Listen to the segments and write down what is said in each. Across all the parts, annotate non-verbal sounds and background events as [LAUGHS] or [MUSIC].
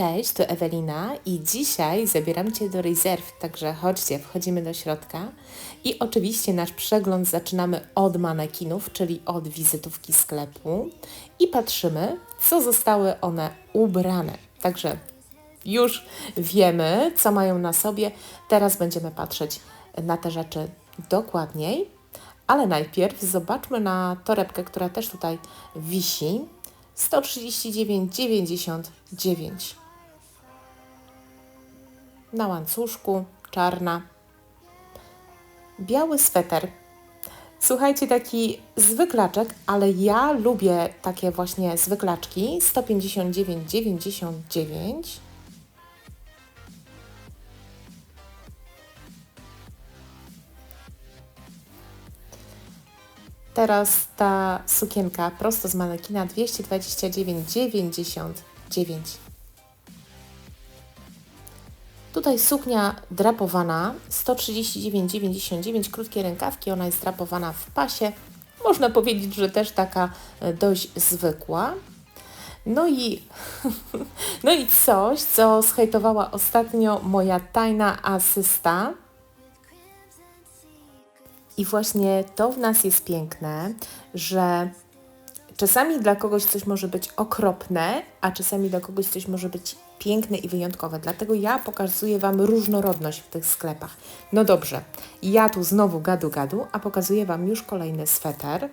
Cześć, to Ewelina i dzisiaj zabieram Cię do rezerw, także chodźcie, wchodzimy do środka. I oczywiście nasz przegląd zaczynamy od manekinów, czyli od wizytówki sklepu i patrzymy, co zostały one ubrane. Także już wiemy, co mają na sobie. Teraz będziemy patrzeć na te rzeczy dokładniej, ale najpierw zobaczmy na torebkę, która też tutaj wisi. 139,99 na łańcuszku, czarna. Biały sweter. Słuchajcie, taki zwyklaczek, ale ja lubię takie właśnie zwyklaczki. 159,99. Teraz ta sukienka prosto z manekina 229,99. Tutaj suknia drapowana 139,99, krótkie rękawki, ona jest drapowana w pasie. Można powiedzieć, że też taka e, dość zwykła. No i, [LAUGHS] no i coś, co zhejtowała ostatnio moja tajna asysta. I właśnie to w nas jest piękne, że czasami dla kogoś coś może być okropne, a czasami dla kogoś coś może być piękne i wyjątkowe. Dlatego ja pokazuję Wam różnorodność w tych sklepach. No dobrze, ja tu znowu gadu gadu, a pokazuję Wam już kolejny sweter.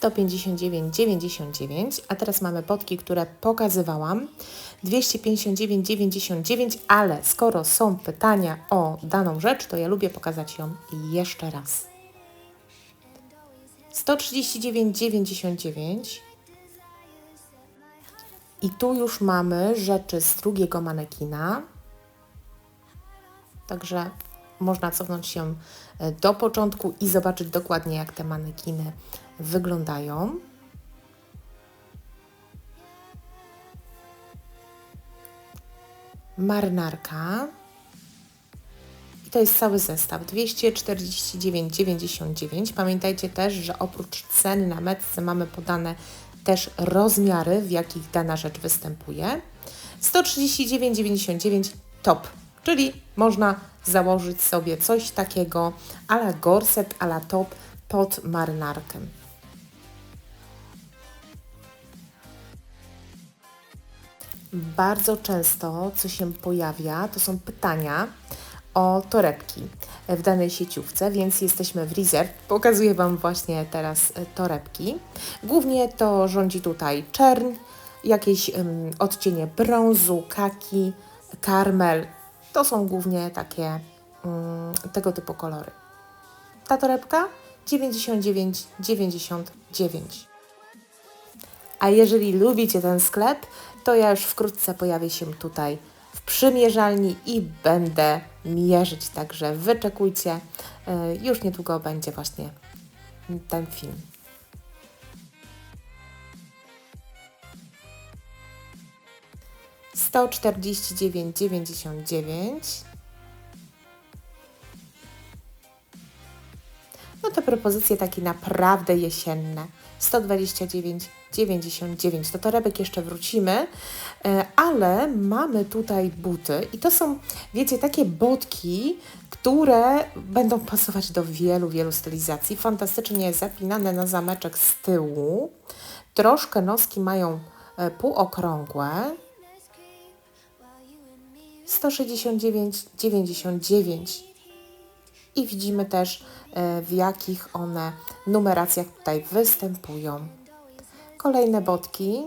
159,99, a teraz mamy potki, które pokazywałam. 259,99, ale skoro są pytania o daną rzecz, to ja lubię pokazać ją jeszcze raz. 139,99 i tu już mamy rzeczy z drugiego manekina. Także można cofnąć się e, do początku i zobaczyć dokładnie, jak te manekiny wyglądają. Marynarka. I to jest cały zestaw 249,99. Pamiętajcie też, że oprócz ceny na metce mamy podane też rozmiary, w jakich dana rzecz występuje. 139,99 top, czyli można założyć sobie coś takiego ala gorset, ala top pod marynarkę. Bardzo często, co się pojawia, to są pytania o torebki w danej sieciówce, więc jesteśmy w Reserve. Pokazuję Wam właśnie teraz e, torebki. Głównie to rządzi tutaj czern, jakieś um, odcienie brązu, kaki, karmel. To są głównie takie um, tego typu kolory. Ta torebka 99,99. A jeżeli lubicie ten sklep, to ja już wkrótce pojawię się tutaj w przymierzalni i będę mierzyć, także wyczekujcie. E, już niedługo będzie właśnie ten film. Sto czterdzieści dziewięć dziewięćdziesiąt dziewięć. No to propozycje takie naprawdę jesienne. 129,99. Do torebek jeszcze wrócimy, e, ale mamy tutaj buty i to są, wiecie, takie botki, które będą pasować do wielu, wielu stylizacji. Fantastycznie zapinane na zameczek z tyłu. Troszkę noski mają e, półokrągłe. 169,99 i widzimy też e, w jakich one numeracjach tutaj występują. Kolejne botki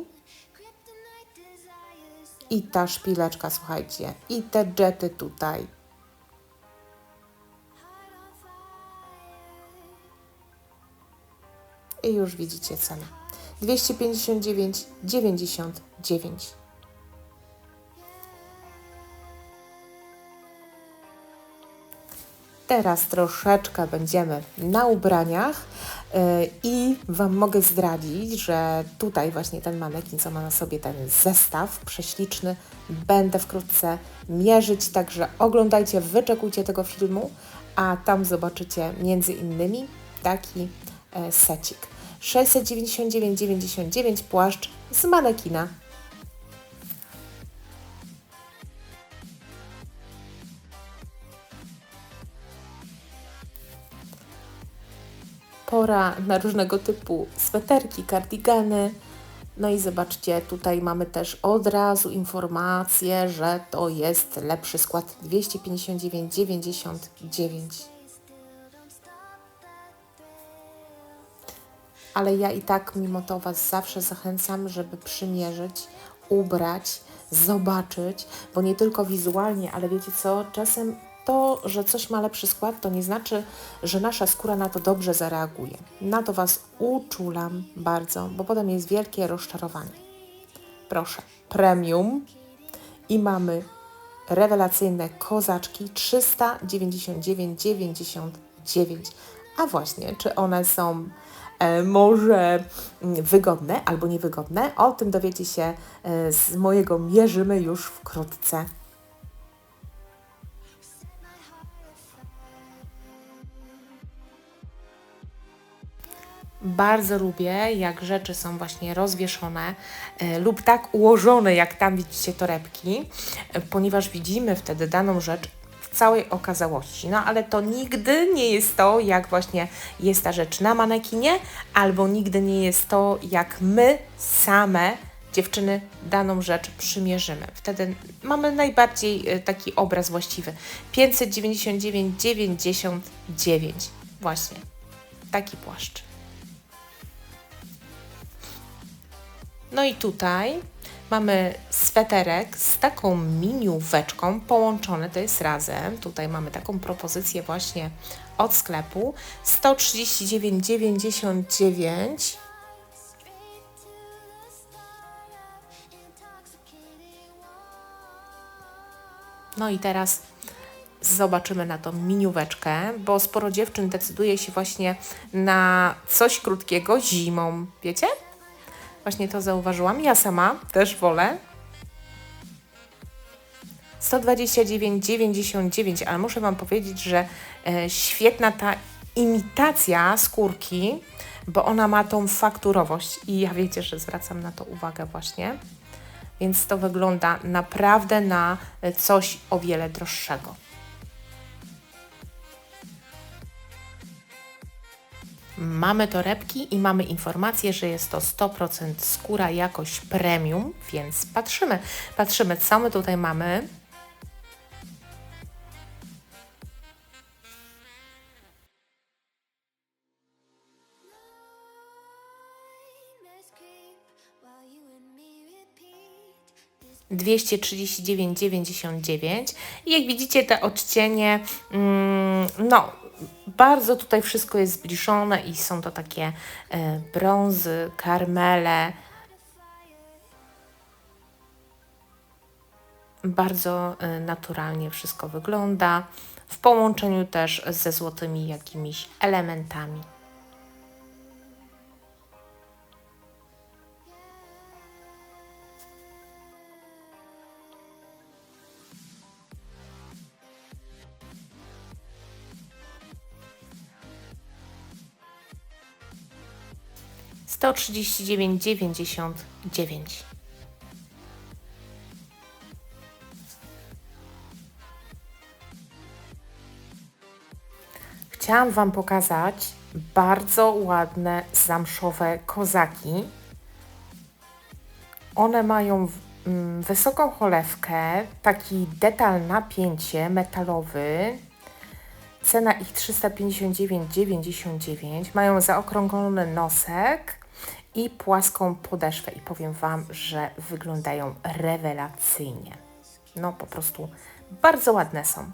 i ta szpileczka, słuchajcie, i te jety tutaj. I już widzicie cenę. 259,99. Teraz troszeczkę będziemy na ubraniach yy, i Wam mogę zdradzić, że tutaj właśnie ten manekin, co ma na sobie ten zestaw prześliczny, będę wkrótce mierzyć, także oglądajcie, wyczekujcie tego filmu, a tam zobaczycie między innymi taki e, secik. 699,99 płaszcz z manekina pora na różnego typu sweterki, kardigany. No i zobaczcie, tutaj mamy też od razu informację, że to jest lepszy skład 259,99. Ale ja i tak mimo to Was zawsze zachęcam, żeby przymierzyć, ubrać, zobaczyć, bo nie tylko wizualnie, ale wiecie co, czasem to, że coś ma lepszy skład, to nie znaczy, że nasza skóra na to dobrze zareaguje. Na to Was uczulam bardzo, bo potem jest wielkie rozczarowanie. Proszę, premium i mamy rewelacyjne kozaczki 399,99. A właśnie, czy one są e, może mm, wygodne albo niewygodne? O tym dowiecie się e, z mojego Mierzymy już wkrótce. Bardzo lubię, jak rzeczy są właśnie rozwieszone e, lub tak ułożone, jak tam widzicie torebki, e, ponieważ widzimy wtedy daną rzecz w całej okazałości. No ale to nigdy nie jest to, jak właśnie jest ta rzecz na manekinie, albo nigdy nie jest to, jak my same dziewczyny daną rzecz przymierzymy. Wtedy mamy najbardziej e, taki obraz właściwy. 599,99 właśnie. Taki płaszcz. No i tutaj mamy sweterek z taką minióweczką połączone, to jest razem. Tutaj mamy taką propozycję właśnie od sklepu. 139,99 No i teraz zobaczymy na tą minióweczkę, bo sporo dziewczyn decyduje się właśnie na coś krótkiego zimą, wiecie? Właśnie to zauważyłam. Ja sama też wolę. 129,99, ale muszę Wam powiedzieć, że e, świetna ta imitacja skórki, bo ona ma tą fakturowość i ja wiecie, że zwracam na to uwagę właśnie. Więc to wygląda naprawdę na coś o wiele droższego. Mamy torebki i mamy informację, że jest to 100% skóra jakość premium, więc patrzymy, patrzymy co my tutaj mamy. Dwieście trzydzieści dziewięć dziewięćdziesiąt dziewięć jak widzicie te odcienie, mm, no bardzo tutaj wszystko jest zbliżone i są to takie e, brązy, karmele. Bardzo e, naturalnie wszystko wygląda, w połączeniu też ze złotymi jakimiś elementami. 139,99. Chciałam Wam pokazać bardzo ładne zamszowe kozaki. One mają mm, wysoką cholewkę, taki detal napięcie metalowy. Cena ich 359,99. Mają zaokrąglony nosek i płaską podeszwę i powiem Wam, że wyglądają rewelacyjnie. No po prostu bardzo ładne są.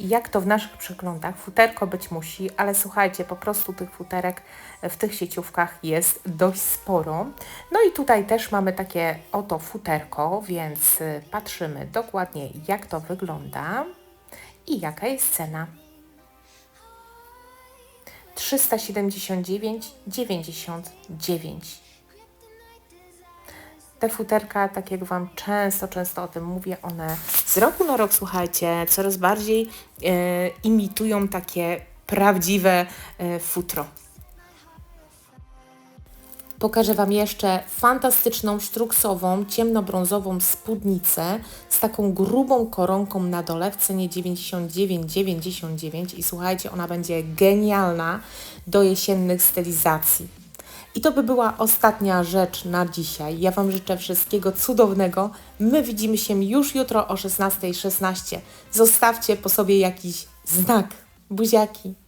jak to w naszych przeglądach, futerko być musi, ale słuchajcie, po prostu tych futerek w tych sieciówkach jest dość sporo. No i tutaj też mamy takie oto futerko, więc y, patrzymy dokładnie jak to wygląda i jaka jest cena. 379,99 te futerka, tak jak Wam często, często o tym mówię, one z roku na rok, słuchajcie, coraz bardziej e, imitują takie prawdziwe e, futro. Pokażę Wam jeszcze fantastyczną sztruksową, ciemnobrązową spódnicę z taką grubą koronką na dole w cenie 99,99 i słuchajcie, ona będzie genialna do jesiennych stylizacji. I to by była ostatnia rzecz na dzisiaj. Ja Wam życzę wszystkiego cudownego. My widzimy się już jutro o 16.16. Zostawcie po sobie jakiś znak. Buziaki.